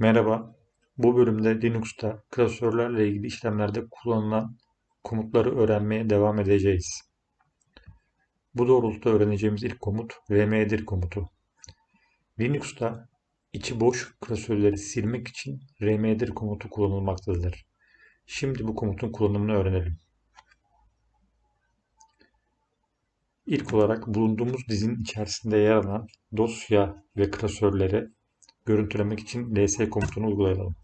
Merhaba, bu bölümde Linux'ta klasörlerle ilgili işlemlerde kullanılan komutları öğrenmeye devam edeceğiz. Bu doğrultuda öğreneceğimiz ilk komut rmdir komutu. Linux'ta içi boş klasörleri silmek için rmdir komutu kullanılmaktadır. Şimdi bu komutun kullanımını öğrenelim. İlk olarak bulunduğumuz dizinin içerisinde yer alan dosya ve klasörleri görüntülemek için ls komutunu uygulayalım.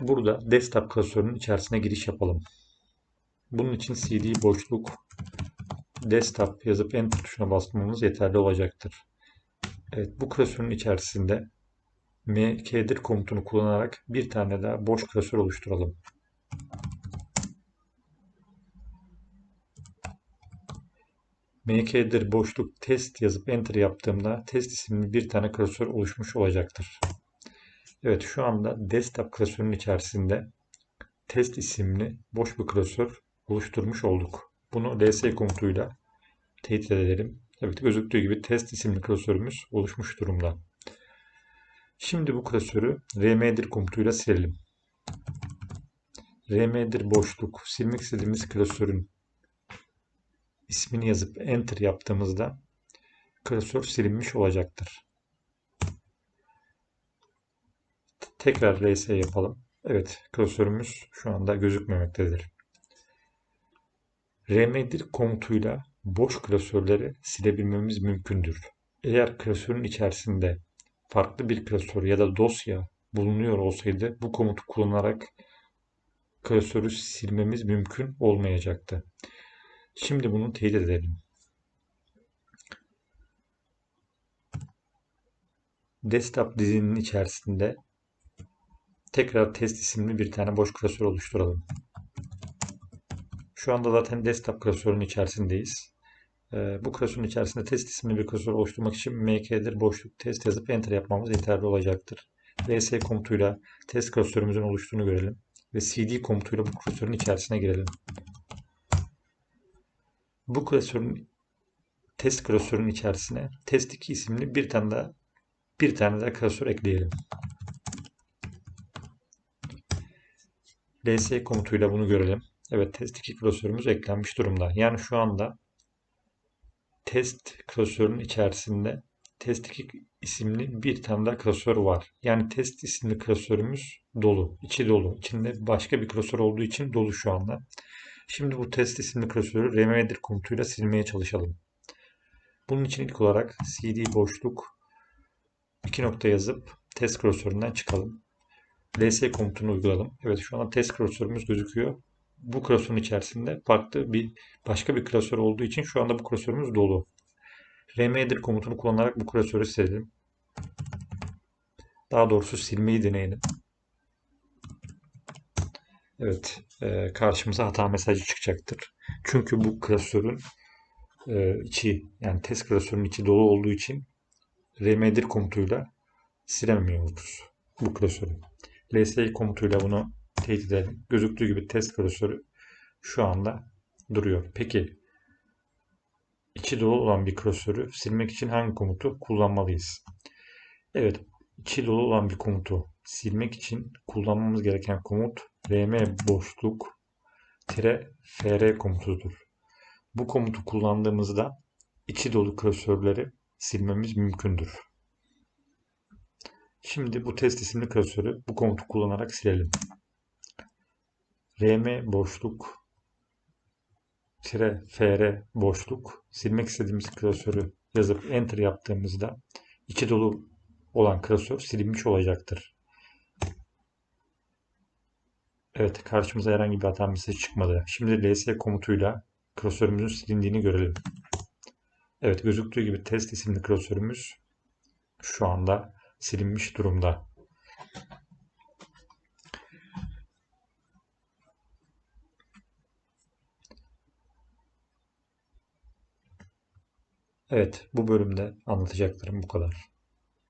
Burada desktop klasörünün içerisine giriş yapalım. Bunun için cd boşluk desktop yazıp enter tuşuna basmamız yeterli olacaktır. Evet bu klasörün içerisinde mkdir komutunu kullanarak bir tane daha boş klasör oluşturalım. Mk'dir boşluk test yazıp enter yaptığımda test isimli bir tane klasör oluşmuş olacaktır. Evet şu anda desktop klasörünün içerisinde test isimli boş bir klasör oluşturmuş olduk. Bunu ls komutuyla teyit edelim. Evet gözüktüğü gibi test isimli klasörümüz oluşmuş durumda. Şimdi bu klasörü rmdir komutuyla silelim. rmdir boşluk silmek istediğimiz klasörün ismini yazıp enter yaptığımızda klasör silinmiş olacaktır. Tekrar rs yapalım. Evet klasörümüz şu anda gözükmemektedir. rmdir komutuyla boş klasörleri silebilmemiz mümkündür. Eğer klasörün içerisinde farklı bir klasör ya da dosya bulunuyor olsaydı bu komutu kullanarak klasörü silmemiz mümkün olmayacaktı. Şimdi bunu teyit edelim. Desktop dizinin içerisinde tekrar test isimli bir tane boş klasör oluşturalım. Şu anda zaten desktop klasörünün içerisindeyiz. Ee, bu klasörün içerisinde test isimli bir klasör oluşturmak için mk'dir boşluk test yazıp enter yapmamız yeterli olacaktır. ls komutuyla test klasörümüzün oluştuğunu görelim ve cd komutuyla bu klasörün içerisine girelim. Bu klasörün test klasörünün içerisine test2 isimli bir tane daha bir tane daha klasör ekleyelim. ls komutuyla bunu görelim. Evet test2 klasörümüz eklenmiş durumda. Yani şu anda test klasörünün içerisinde test2 isimli bir tane daha klasör var. Yani test isimli klasörümüz dolu. içi dolu. İçinde başka bir klasör olduğu için dolu şu anda. Şimdi bu test isimli klasörü rmdir komutuyla silmeye çalışalım. Bunun için ilk olarak cd boşluk iki nokta yazıp test klasöründen çıkalım. ls komutunu uygulayalım. Evet şu anda test klasörümüz gözüküyor. Bu klasörün içerisinde farklı bir başka bir klasör olduğu için şu anda bu klasörümüz dolu. rmdir komutunu kullanarak bu klasörü silelim. Daha doğrusu silmeyi deneyelim. Evet, e, karşımıza hata mesajı çıkacaktır. Çünkü bu klasörün e, içi yani test klasörünün içi dolu olduğu için rmdir komutuyla silemiyoruz bu klasörü. ls komutuyla bunu teyit edelim. Gözüktüğü gibi test klasörü şu anda duruyor. Peki içi dolu olan bir klasörü silmek için hangi komutu kullanmalıyız? Evet, içi dolu olan bir komutu silmek için kullanmamız gereken komut rm boşluk tire fr komutudur. Bu komutu kullandığımızda içi dolu klasörleri silmemiz mümkündür. Şimdi bu test isimli klasörü bu komutu kullanarak silelim. rm boşluk tire fr boşluk silmek istediğimiz klasörü yazıp enter yaptığımızda içi dolu olan klasör silinmiş olacaktır. Evet karşımıza herhangi bir hata mesajı çıkmadı. Şimdi ls komutuyla klasörümüzün silindiğini görelim. Evet gözüktüğü gibi test isimli klasörümüz şu anda silinmiş durumda. Evet bu bölümde anlatacaklarım bu kadar.